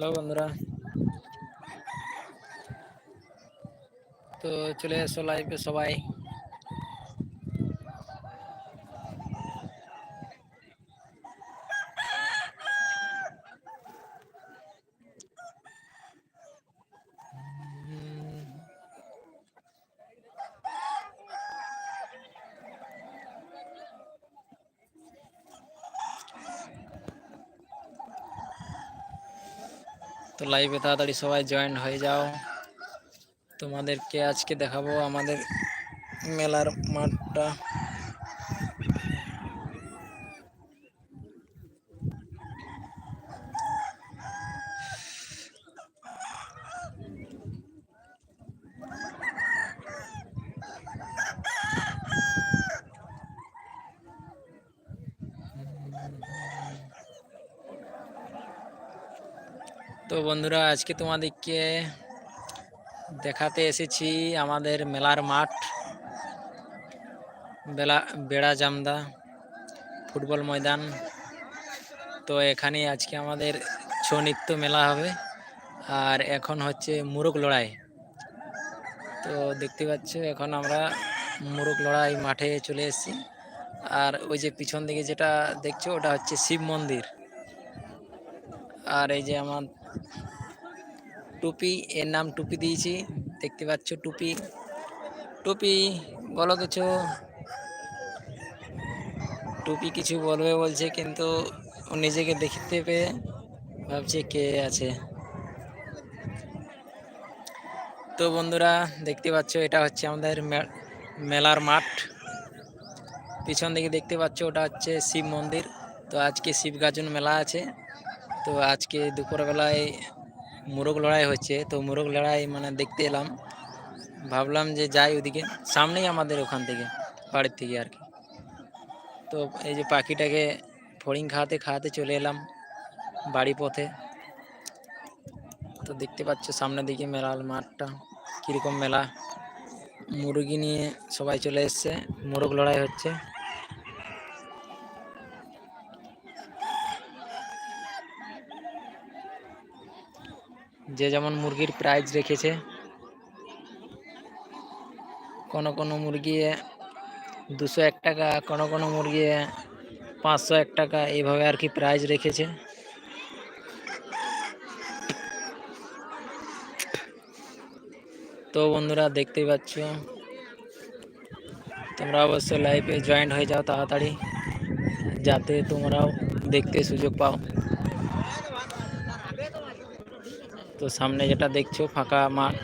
Hello বন্ধুরা। তো চলে এসো লাইভে সবাই। লাইভে তাড়াতাড়ি সবাই জয়েন হয়ে যাও। তোমাদেরকে আজকে দেখাবো আমাদের মেলার মাঠটা। বন্ধুরা, আজকে তোমাদেরকে দেখাতে এসেছি আমাদের মেলার মাঠ, বেলা, বেড়া জামদা ফুটবল ময়দান। তো এখানে আজকে আমাদের ছৌ নৃত্য মেলা হবে, আর এখন হচ্ছে মুরগ লড়াই। তো দেখতে পাচ্ছ, এখন আমরা মুরগ লড়াই মাঠে চলে এসেছি। আর ওই যে পিছন দিকে যেটা দেখছ, ওটা হচ্ছে শিব মন্দির। আর এই যে আমার টুপি, এর নাম টুপি দিয়েছি, দেখতে পাচ্ছ টুপি। টুপি, বলো কিছু টুপি কিছু বলবে বলছে, কিন্তু ও নিজেকে দেখতে পেয়ে ভাবছে কে আছে। তো বন্ধুরা, দেখতে পাচ্ছ, এটা হচ্ছে আমাদের মেলার মাঠ। পিছন দিকে দেখতে পাচ্ছ, ওটা হচ্ছে শিব মন্দির। তো আজকে শিব গাজন মেলা আছে। তো আজকে দুপুরবেলায় মোরগ লড়াই হচ্ছে। তো মোরগ লড়াই মানে দেখতে এলাম। ভাবলাম যে যাই ওদিকে, সামনেই আমাদের ওখান থেকে, বাড়ির থেকে আর কি। তো এই যে পাখিটাকে ফড়িং খাওয়াতে খাওয়াতে চলে এলাম বাড়ি পথে। তো দেখতে পাচ্ছ সামনের দিকে মেলার মাঠটা, কীরকম মেলা। মুরগি নিয়ে সবাই চলে এসছে, মোরগ লড়াই হচ্ছে। যে যেমন মুরগির প্রাইস রেখেছে, কোনো কোনো মুরগি দুশো এক টাকা, কোনো কোনো মুরগি পাঁচশো এক টাকা, এইভাবে আর কি প্রাইজ রেখেছে। তো বন্ধুরা দেখতেই পাচ্ছ, তোমরা অবশ্যই লাইভে জয়েন্ট হয়ে যাও তাড়াতাড়ি, যাতে তোমরাও দেখতে সুযোগ পাও। তো সামনে যেটা দেখছ, ফাঁকা মাঠ।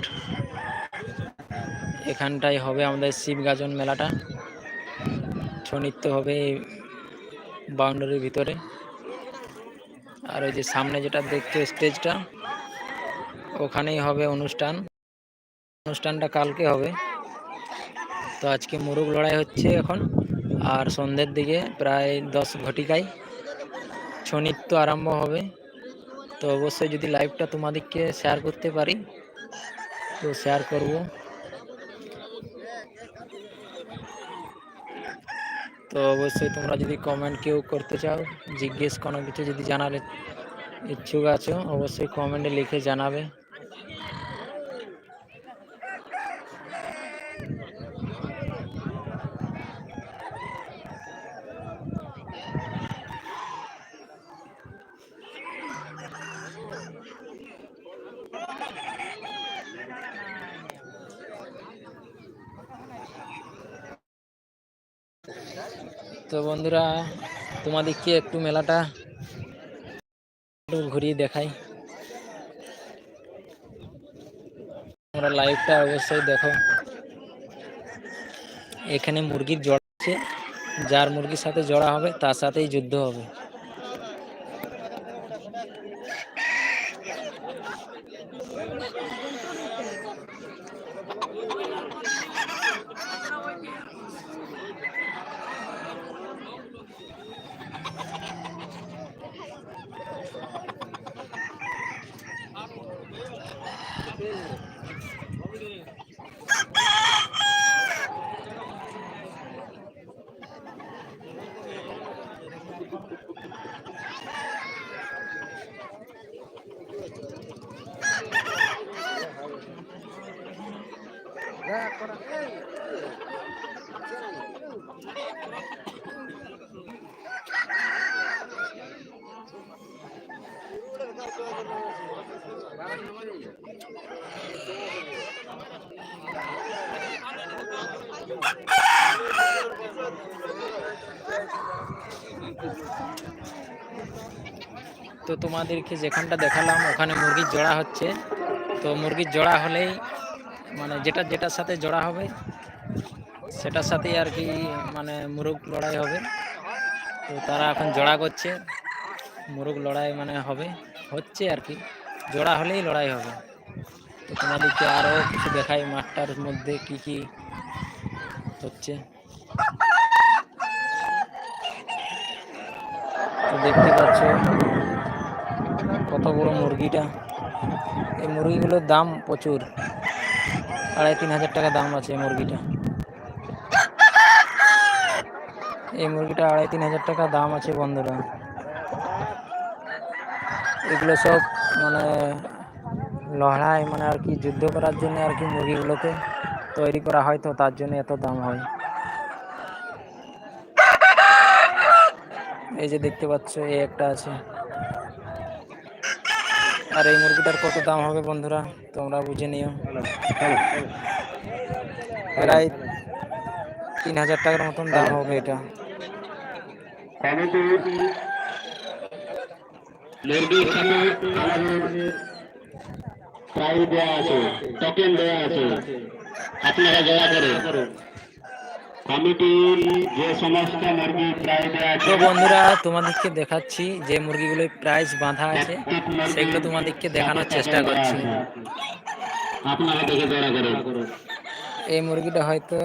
এখানটাই হবে আমাদের শিব গাজন মেলাটা। ছৌ নৃত্য হবে এই বাউন্ডারির ভিতরে। আর ওই যে সামনে যেটা দেখছ, স্টেজটা, ওখানেই হবে অনুষ্ঠান। অনুষ্ঠানটা কালকে হবে। তো আজকে মুরুগ লড়াই হচ্ছে এখন। আর সন্ধ্যের দিকে প্রায় দশ ঘটিকায় ছৌ নৃত্য আরম্ভ হবে। তো অবশ্যই যদি লাইভটা তোমাদেরকে শেয়ার করতে পারি, তো শেয়ার করব। তো অবশ্যই তোমরা যদি কমেন্ট কেউ করতে চাও, জিজ্ঞেস কোনো কিছু যদি জানার ইচ্ছুক আছো, অবশ্যই কমেন্টে লিখে জানাবে তো বন্ধুরা, তোমাদেরকে একটু মেলাটা ঘুরিয়ে দেখাই। তোমরা লাইভটা অবশ্যই দেখো। এখানে মুরগির জড়া আছে যার মুরগির সাথে জড়া হবে, তার সাথেই যুদ্ধ হবে। তো তোমাদেরকে যেখানটা দেখালাম, ওখানে মুরগির জোড়া হচ্ছে। তো মুরগির জোড়া হলেই মানে যেটা, যেটার সাথে জোড়া হবে, সেটার সাথেই আর কি মানে মুরগ লড়াই হবে। তো তারা এখন জোড়া করছে, মুরগ লড়াই মানে হবে, হচ্ছে আর কি, জোড়া হলেই লড়াই হবে। তো তোমাদেরকে আরও কিছু দেখাই মাঠটার মধ্যে কি কি হচ্ছে। দেখতে পাচ্ছ কত বড় মুরগিটা। এই মুরগিগুলোর দাম প্রচুর। আড়াই তিন হাজার টাকা দাম আছে এই মুরগিটা। এই মুরগিটা আড়াই তিন হাজার টাকা দাম আছে বন্ধুরা। এগুলো সব মানে লড়াই মানে আর কি যুদ্ধ করার জন্য আর কি মুরগিগুলোকে। তৈরি করা হয় তো তার জন্য এত দাম হয়। এই যে দেখতে পাচ্ছ এই একটা আছে। আর এই মুরগিটার কত দাম হবে বন্ধুরা, তোমরা বুঝে নিও। প্রায় তিন হাজার টাকার মতন দাম হবে এটা। দেওয়া আছে দেওয়া আছে। আপনারা দয়া করে কমিটি যে সমস্ত মুরগি প্রাইজ দেওয়া আছে বন্ধুরা তোমাদেরকে দেখাচ্ছি যে মুরগিগুলো প্রাইস বাঁধা আছে সেগুলো তোমাদেরকে দেখানোর চেষ্টা করছি। আপনারা দেখে দয়া করে। এই মুরগিটা হয়তো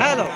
হ্যালো।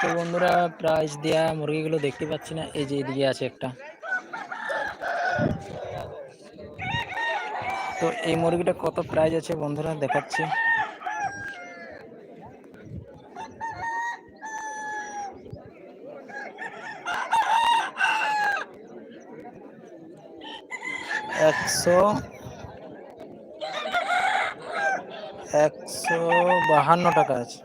তো বন্ধুরা প্রাইস দেওয়া মুরগিগুলো দেখতে পাচ্ছি না, এই যে এদিকে আছে একটা। তো এই মুরগিটা কত প্রাইস আছে বন্ধুরা দেখাচ্ছি। একশো একশো বাহান্ন টাকা আছে।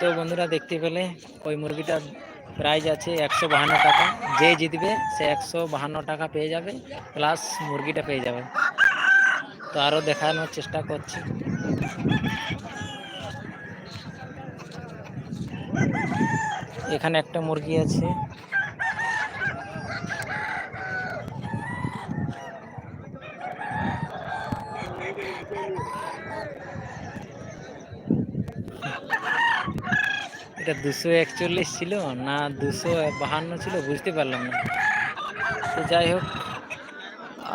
তো বন্ধুরা দেখতে পেলে ওই মুরগিটার প্রাইস আছে একশো বাহান্ন টাকা। যে জিতবে সে একশো বাহান্ন টাকা পেয়ে যাবে, প্লাস মুরগিটা পেয়ে যাবে। তো আরও দেখানোর চেষ্টা করছি। এখানে একটা মুরগি আছে। দুশো একচল্লিশ ছিল না দুশো বাহান্ন ছিল, বুঝতে পারলাম না। তো যাই হোক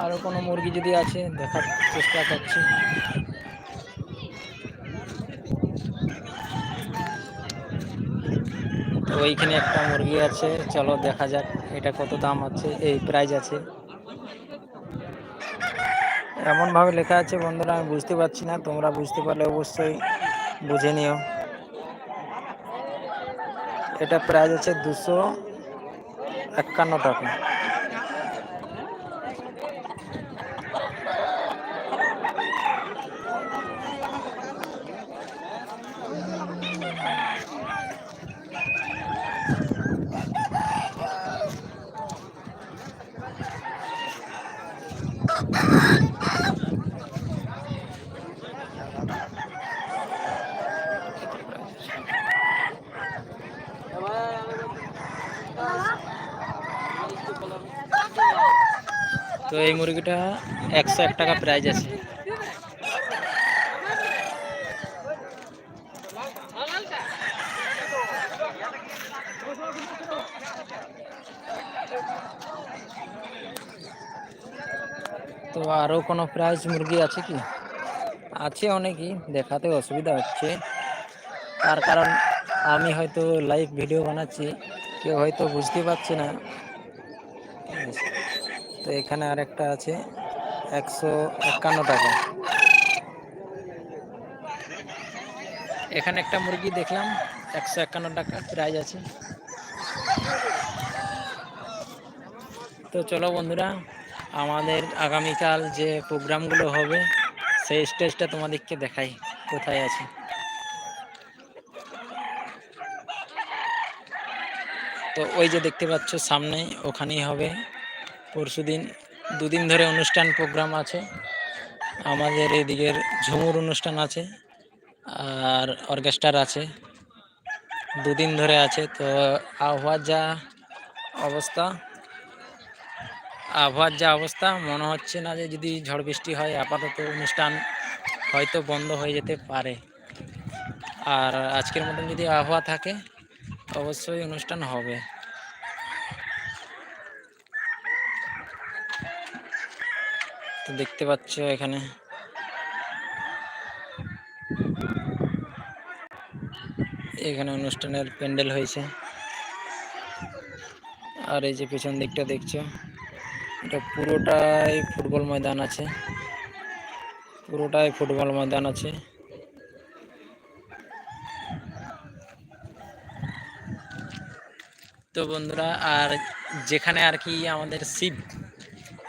আরও কোনো মুরগি যদি আছে, দেখার চেষ্টা করছি। তো ওইখানে একটা মুরগি আছে, চলো দেখা যাক এটা কত দাম আছে, এই প্রাইজ আছে। এমনভাবে লেখা আছে বন্ধুরা, আমি বুঝতে পারছি না, তোমরা বুঝতে পারলে অবশ্যই বুঝে নিও। এটা প্রাইস আছে দুশো একান্ন টাকা। তো এই মুরগিটা একশো এক টাকা প্রাইজ আছে। তো আরও কোনো প্রাইজ মুরগি আছে কি? আছে অনেকই, দেখাতে অসুবিধা হচ্ছে। তার কারণ আমি হয়তো লাইভ ভিডিও বানাচ্ছি, কেউ হয়তো বুঝতে পারছে না। তো এখানে আরেকটা আছে, একশো একান্ন টাকা। এখানে একটা মুরগি দেখলাম, একশো একান্ন টাকা প্রাইজ আছে। তো চলো বন্ধুরা, আমাদের আগামীকাল যে প্রোগ্রামগুলো হবে, সেই স্টেজটা তোমাদেরকে দেখাই, কোথায় আছে। তো ওই যে দেখতে পাচ্ছ সামনে ওখানেই হবে। পরশুদিন দুদিন ধরে অনুষ্ঠান প্রোগ্রাম আছে। আমাদের এদিকের ঝুমুর অনুষ্ঠান আছে আর অর্কেস্ট্রার আছে। দুদিন ধরে আছে, তো আবহাওয়ার যা অবস্থা, আবহাওয়ার যা অবস্থা, মনে হচ্ছে না যে যদি ঝড় বৃষ্টি হয়, আপাতত অনুষ্ঠান হয়তো বন্ধ হয়ে যেতে পারে। আর আজকের মতন যদি আবহাওয়া থাকে, অবশ্যই অনুষ্ঠান হবে। তো দেখতে পাচ্ছ এখানে। এখানে অনুষ্ঠানের প্যান্ডেল হয়েছে। আর এই যে পেছন দিকটা দেখছ, এটা পুরোটাই ফুটবল ময়দান আছে। পুরোটাই ফুটবল ময়দান আছে। তো বন্ধুরা, আর যেখানে আর কি আমাদের শিব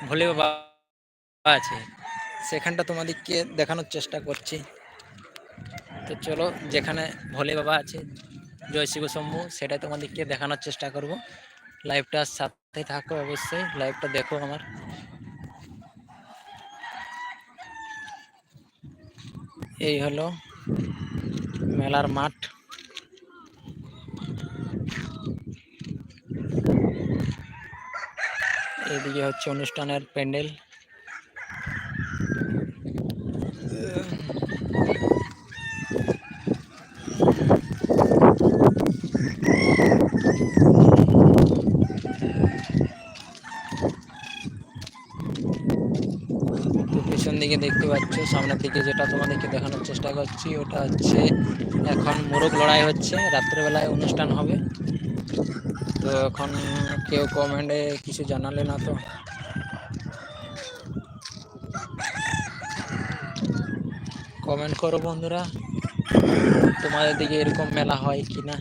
ভোলে বাবা আছে। সেখানটা তোমাদেরকে দেখানোর চেষ্টা করছি। তো চলো, যেখানে ভোলে বাবা আছে, জয় শিব শম্ভু সেটা তোমাদেরকে দেখানোর চেষ্টা করব। লাইভটা সাথে থাকো অবশ্যই লাইভটা দেখো আমার। এই হলো মেলার মাঠ। এদিকে হচ্ছে অনুষ্ঠানের প্যান্ডেল তো পেছন দিকে দেখতে পাচ্ছ সামনের দিকে যেটা তোমাদেরকে দেখানোর চেষ্টা করছি, ওটা হচ্ছে এখন মোরগ লড়াই হচ্ছে, রাত্রেবেলায় অনুষ্ঠান হবে। তো এখন কেউ কমেন্টে কিছু জানালে না তো। কমেন্ট করো বন্ধুরা, তোমাদের দিকে এরকম মেলা হয় কি না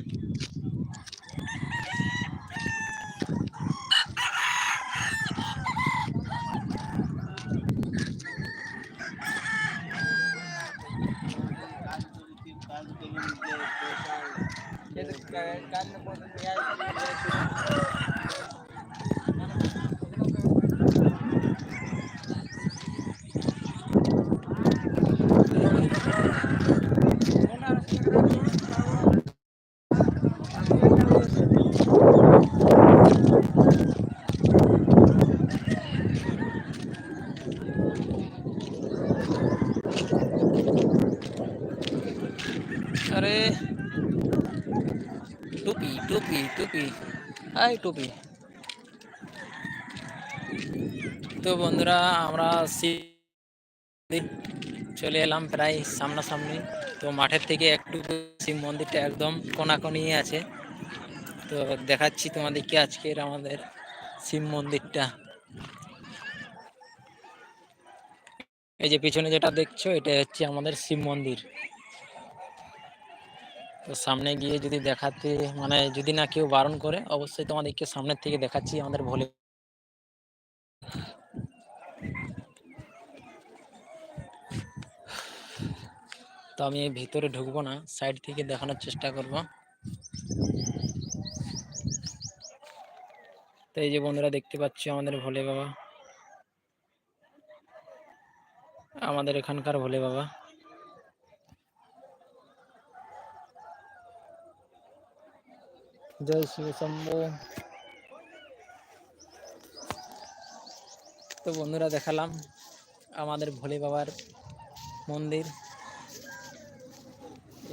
আরে টুপি টুপি টুপি আই টুপি। তো বন্ধুরা, আমরা চলে এলাম প্রায় সামনাসামনি। তো মাঠের থেকে একটু শিব মন্দিরটা একদম কোনাকোনি আছে। তো দেখাচ্ছি তোমাদেরকে আজকের আমাদের শিব মন্দিরটা। এই যে পিছনে যেটা দেখছ এটা হচ্ছে আমাদের শিব মন্দির। তো সামনে গিয়ে যদি দেখাতে মানে যদি না কেউ বারণ করে, অবশ্যই তোমাদেরকে সামনের থেকে দেখাচ্ছি আমাদের ভোলে তো আমি ভিতরে ঢুকবো না, সাইড থেকে দেখানোর চেষ্টা করব। তো এই যে বন্ধুরা দেখতে পাচ্ছি আমাদের ভোলে বাবা। আমাদের এখানকার ভোলে বাবা। জয় শিব শম্ভু তো বন্ধুরা দেখালাম আমাদের ভোলে বাবার মন্দির।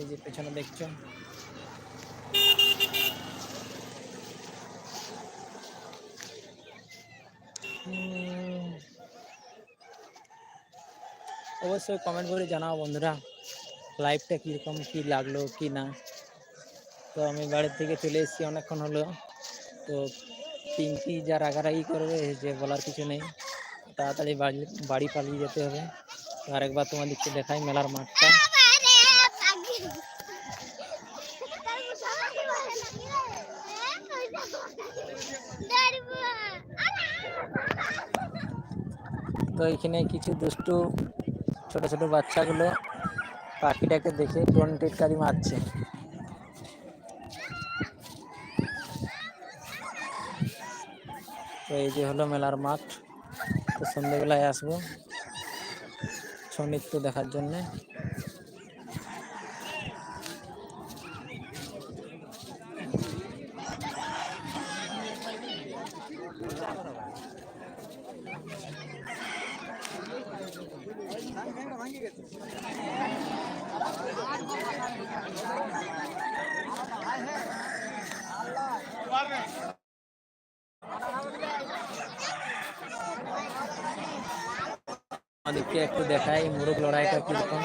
এই যে পেছনে দেখছ। অবশ্যই কমেন্ট করে জানাও বন্ধুরা লাইভটা কীরকম, কী লাগল, কি না। তো আমি বাড়ির থেকে চলে এসেছি অনেকক্ষণ হলো। তো পিঙ্কি যা রাগারাগি করবে যে বলার কিছু নেই। তাড়াতাড়ি বাড়ি বাড়ি পালিয়ে যেতে হবে। তো আরেকবার তোমাদেরকে দেখাই মেলার মাঠটা। তো এখানে কিছু দুষ্টু ছোট ছোট বাচ্চাগুলো পাখিটাকে দেখে টোন টিটকারি মারছে। তো এই যে হলো মেলার মাঠ তো সন্ধ্যেবেলায় আসব ছৌ নৃত্য দেখার জন্যে। আমাদেরকে একটু দেখাই মুরগ লড়াইটা কীরকম।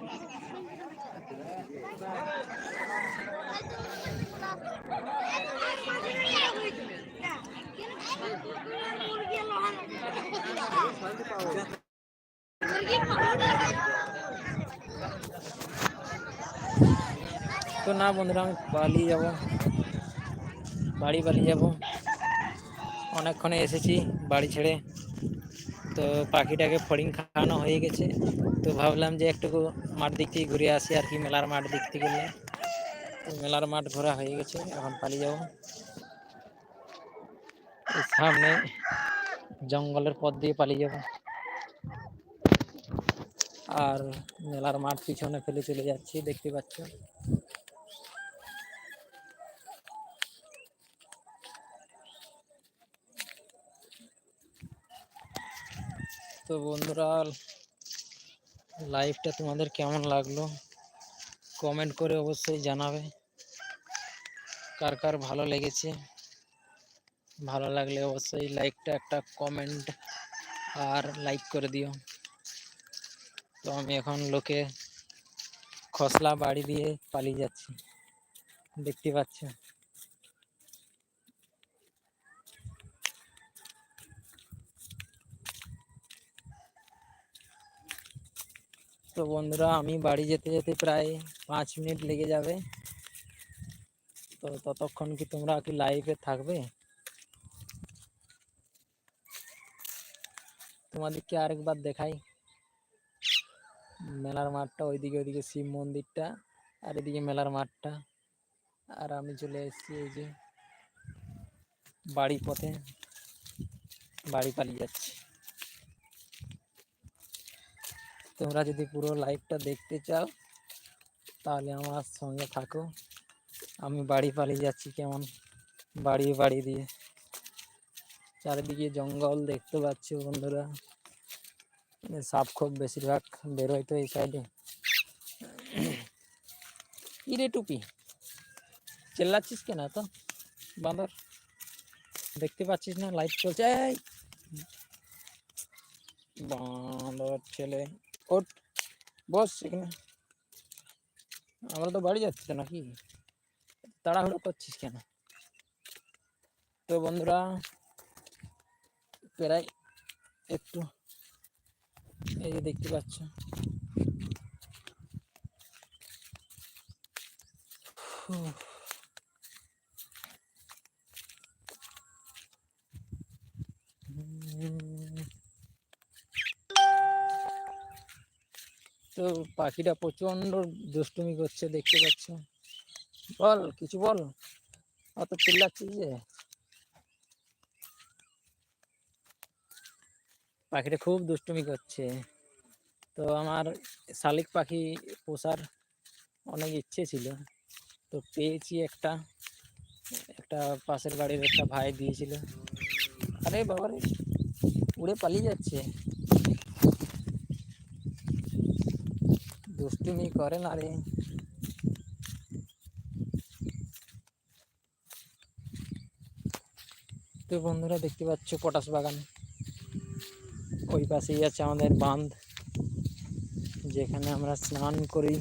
তো না বন্ধুরা, আমি পালিয়ে যাব। বাড়ি পালিয়ে যাব। অনেকক্ষণে এসেছি বাড়ি ছেড়ে। তো পাখিটাকে ফড়িং খাওয়ানো হয়ে গেছে। তো ভাবলাম যে একটু মাঠ দিক থেকে ঘুরে আসি আর কি, মেলার মাঠ দিক থেকে গেলে মেলার মাঠ ঘোরা হয়ে গেছে, এখন পালিয়ে যাব। সামনে জঙ্গলের পথ দিয়ে পালিয়ে যাব। আর মেলার মাঠ পিছনে ফেলে চলে যাচ্ছি, দেখতে পাচ্ছ। তো বন্ধুরা লাইভটা তোমাদের কেমন লাগল? কমেন্ট করে অবশ্যই জানাবে। কার কার ভালো লেগেছে? ভালো লাগলে অবশ্যই লাইকটা একটা কমেন্ট আর লাইক করে দিও। তো আমি এখন লোকে খসলা বাড়ি দিয়ে পালিয়ে যাচ্ছি। দেখতে পাচ্ছ? তো বন্ধুরা আমি বাড়ি যেতে যেতে প্রায় পাঁচ মিনিট লেগে যাবে তো ততক্ষণ কি তোমরা কি লাইভে থাকবে তোমাদেরকে আরেকবার দেখাই মেলার মাঠটা ওইদিকে ওইদিকে শিব মন্দিরটা আর এদিকে মেলার মাঠটা আর আমি চলে এসেছি এই যে বাড়ি পথে বাড়ি পালিয়ে যাচ্ছি তোমরা যদি পুরো লাইভটা দেখতে চাও, তাহলে আমার সঙ্গে থাকো। আমি বাড়ি পালিয়ে যাচ্ছি কেমন? বাড়ি বাড়ি দিয়ে। চারিদিকে জঙ্গল দেখতে পাচ্ছ বন্ধুরা। এ সাপ খুব বেশিরভাগ বেরোয় তো এই সাইডে কি রে টুপি, চেল্লাচ্ছিস কেন তো বাঁদর, দেখতে পাচ্ছিস না? লাইট চলছে, এই! বাঁদর ছেলে। ওঠ বস এখানে। আমরা তো বাড়ি যাচ্ছি নাকি? তাড়াহুড়ো করছিস কেন? তো বন্ধুরা, প্রায় একটু এই যে দেখতে পাচ্ছ। হুঁ। তো পাখিটা প্রচণ্ড দুষ্টুমি করছে, দেখতে পাচ্ছ। বল, কিছু বল। অত চিল্লাচ্ছিস যে। পাখিটা খুব দুষ্টুমি করছে। তো আমার শালিক পাখি পোষার অনেক ইচ্ছে ছিল। তো পেয়েছি একটা একটা পাশের বাড়ির একটা ভাই দিয়েছিল। আরে বাবারে, উড়ে পালিয়ে যাচ্ছে। দুষ্টুমি করে না রে তো বন্ধুরা, দেখতে পাচ্ছ পটাশ বাগান। ওই পাশেই আছে আমাদের বাঁধ, যেখানে আমরা স্নান করি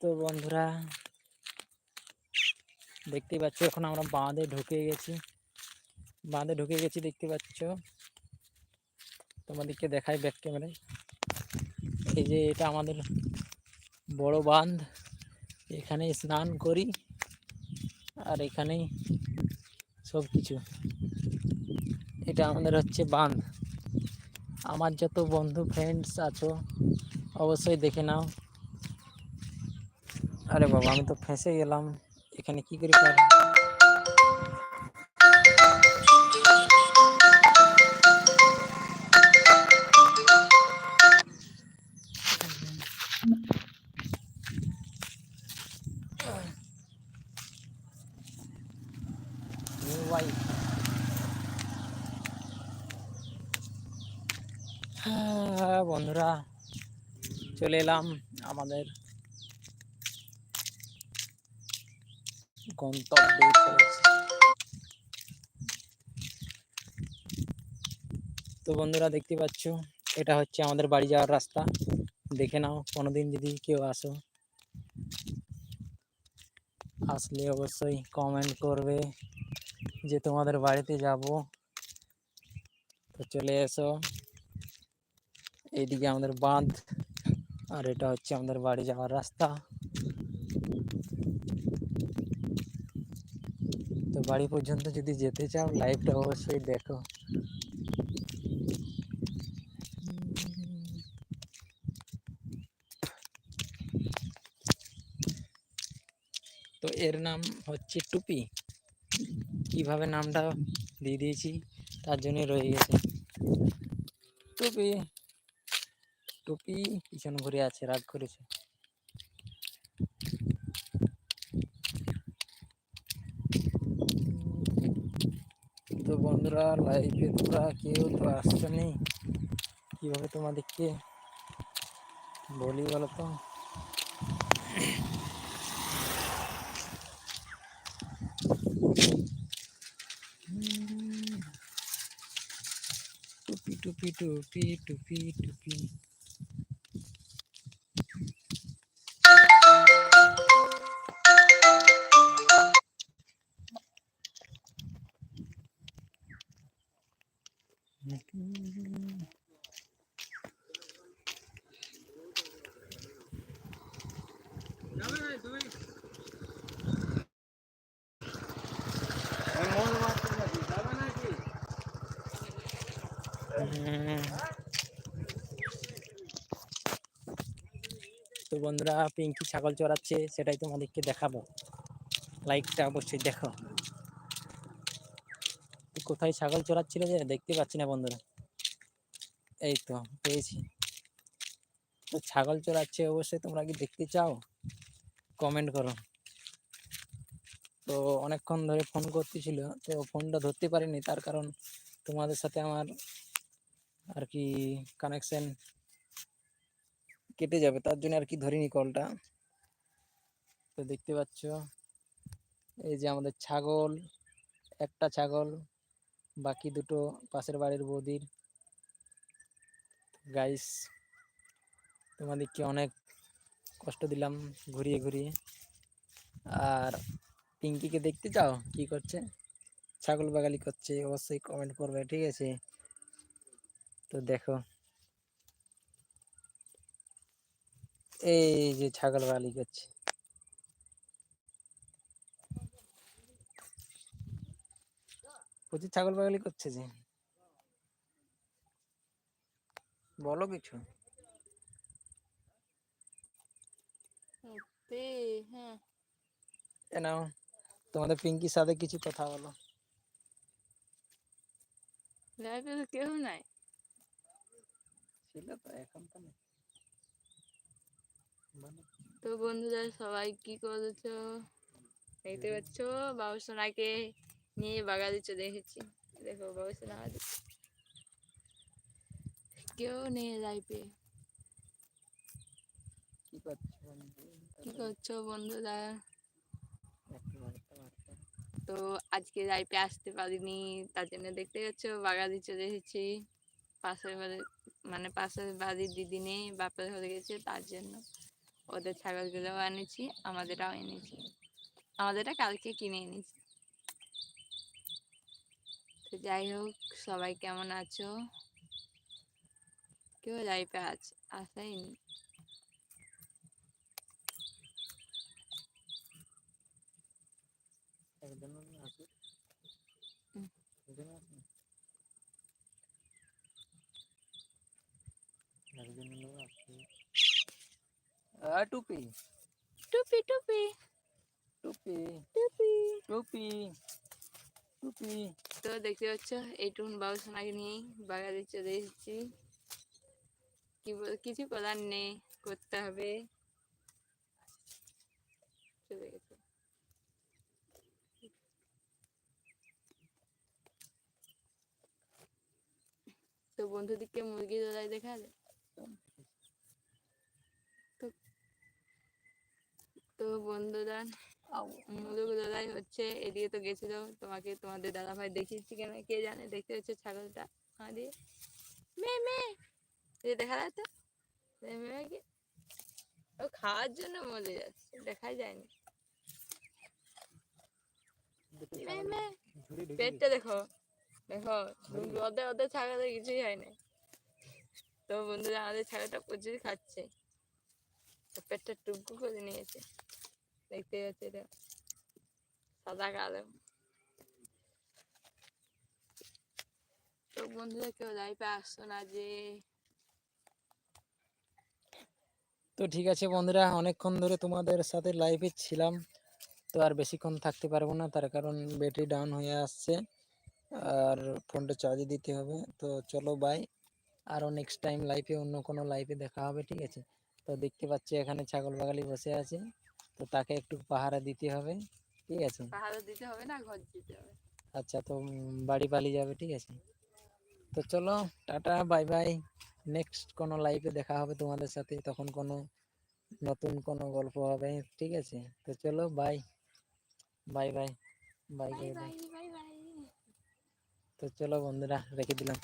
তো বন্ধুরা দেখতেই পাচ্ছ, এখন আমরা বাঁধে ঢুকে গেছি। বাঁধে ঢুকে গেছি, দেখতে পাচ্ছ। তোমাদেরকে দেখাই ব্যাক ক্যামেরায় এই যে এটা আমাদের বড় বাঁধ। এখানে স্নান করি আর এখানেই সব কিছু এটা আমাদের হচ্ছে বাঁধ। আমার যত বন্ধু ফ্রেন্ডস আছো, অবশ্যই দেখে নাও। আরে বাবা আমি তো ফেঁসে গেলাম। এখানে কি করে পার হ্যাঁ, বন্ধুরা চলে এলাম আমাদের গন্তব্যে পৌঁছে। তো বন্ধুরা, দেখতে পাচ্ছ, এটা হচ্ছে আমাদের বাড়ি যাওয়ার রাস্তা। দেখে নাও, কোনোদিন যদি কেউ আসো, আসলে অবশ্যই কমেন্ট করবে যে তোমাদের বাড়িতে যাব। তো চলে এসো। এইদিকে আমাদের বাঁধ, আর এটা হচ্ছে আমাদের বাড়ি যাওয়ার রাস্তা। বাড়ি পর্যন্ত যদি যেতে চাও লাইভটা অবশ্যই দেখো। তো এর নাম হচ্ছে টুপি। কীভাবে নামটা দিয়ে দিয়েছি, তার জন্য রয়ে গেছে। টুপি টুপি পিছন ঘুরে আছে, রাগ করেছে তো বন্ধুরা লাইভে তোরা কেউ তো আসছে নেই কীভাবে তোমাদেরকে বলি বলো তো? টুপি টুপি টুপি টুপি টুপি। তো বন্ধুরা, পিঙ্কি ছাগল চড়াচ্ছে, সেটাই তোমাদেরকে দেখাবো। লাইকটা অবশ্যই দেখো। কোথায় ছাগল চড়াচ্ছিল যে দেখতে পাচ্ছি না বন্ধুরা। এই তো, পেয়েছি। তো ছাগল চড়াচ্ছে অবশ্যই, তোমরা কি দেখতে চাও? কমেন্ট করো। তো অনেকক্ষণ ধরে ফোন করতেছিল, তো ফোনটা ধরতে পারিনি, তার কারণ তোমাদের সাথে আমার আর কি কানেকশন কেটে যাবে। তার জন্য আর কি ধরিনি কলটা তো দেখতে পাচ্ছ, এই যে আমাদের ছাগল, একটা ছাগল, বাকি দুটো পাশের বাড়ির বৌদির। গাইস তোমাদেরকে অনেক কষ্ট দিলাম ঘুরিয়ে ঘুরিয়ে। আর পিঙ্কিকে দেখতে চাও? কি করছে? ছাগল বাগালি করছে, অবশ্যই কমেন্ট করবে, ঠিক আছে? তো দেখো। এই যে ছাগল বাগালি করছে। প্রচুর ছাগল বাগালি করছে যে। বলো কিছু। হ্যাঁ। নাও তোমাদের পিঙ্কির সাথে কিছু কথা বলো। কেউ নাই। ছিল তো এখন তো নেই। তো বন্ধুরা সবাই কি করেছ? দেখতে পাচ্ছ? নিয়ে বাগা দিচ্ছ দেখেছি দেখো কেউ কি করছ বন্ধু? কি করছ বন্ধুরা। তো আজকে লাইফে আসতে পারিনি তার জন্য দেখতে পাচ্ছ বাগা দিচ্ছ দেখেছি পাশের বাড়ি মানে পাশের বাড়ির দিদি নেই বাপের হয়ে গেছে তার জন্য ওদের ছাগলগুলোও এনেছি আমাদেরটাও এনেছি। আমাদেরটা কালকে কিনে এনেছি। তো যাই হোক সবাই কেমন আছো? কেউ লাইফে আছে আসাইনি নেই আসুক। হুম। টুপি। টুপি টুপি। টুপি। টুপি। টুপি। টুপি। তো দেখতে পাচ্ছ এইটুকুন বাবু সোনাকে নিয়েই বাগা দিচ্ছে দেখছি কি বল কিছু করার নেই করতে হবে। চলে গেছে। তো বন্ধুদিকে মুরগি দোলাই দেখা যায় তো বন্ধুরা মুরগি দোলাই হচ্ছে এদিকে তো গেছিল। তোমাকে তোমাদের দাদা ভাই দেখিয়েছি কেন? কে জানে? দেখতে হচ্ছে ছাগলটা? আমাদের মে মে দেখা তো মেয়েকে? ও খাওয়ার জন্য মরে যাচ্ছে, দেখাই যায়নি। পেটটা দেখো দেখো ওদের ওদের ছাগলের কিছুই হয় না তো বন্ধুরা, আমাদের ছাগলটা প্রচুর খাচ্ছে। পেটটা টুকু করে নিয়েছে। দেখতে পাচ্ছি এটা সাদা কালো তো বন্ধুরা কেউ লাইফে আসছো না যে তো ঠিক আছে বন্ধুরা, অনেকক্ষণ ধরে তোমাদের সাথে লাইভে ছিলাম। তো আর বেশিক্ষণ থাকতে পারব না, তার কারণ ব্যাটারি ডাউন হয়ে আসছে। আর ফোনটা চার্জে দিতে হবে। তো চলো বাই আরও নেক্সট টাইম লাইফে অন্য কোনো লাইফে দেখা হবে, ঠিক আছে? তো দেখতে পাচ্ছি এখানে ছাগল বাগালি বসে আছে। তো তাকে একটু পাহারা দিতে হবে ঠিক আছে? পাহারা দিতে হবে না ঘর দিতে হবে। আচ্ছা তো বাড়ি পালিয়ে যাবে ঠিক আছে? তো চলো টাটা বাই বাই। নেক্সট কোনো লাইভে দেখা হবে তোমাদের সাথে তখন কোনো নতুন কোনো গল্প হবে ঠিক আছে? তো চলো bye bye. Bye bye bye. তো চলো বন্ধুরা রেখে দিলাম।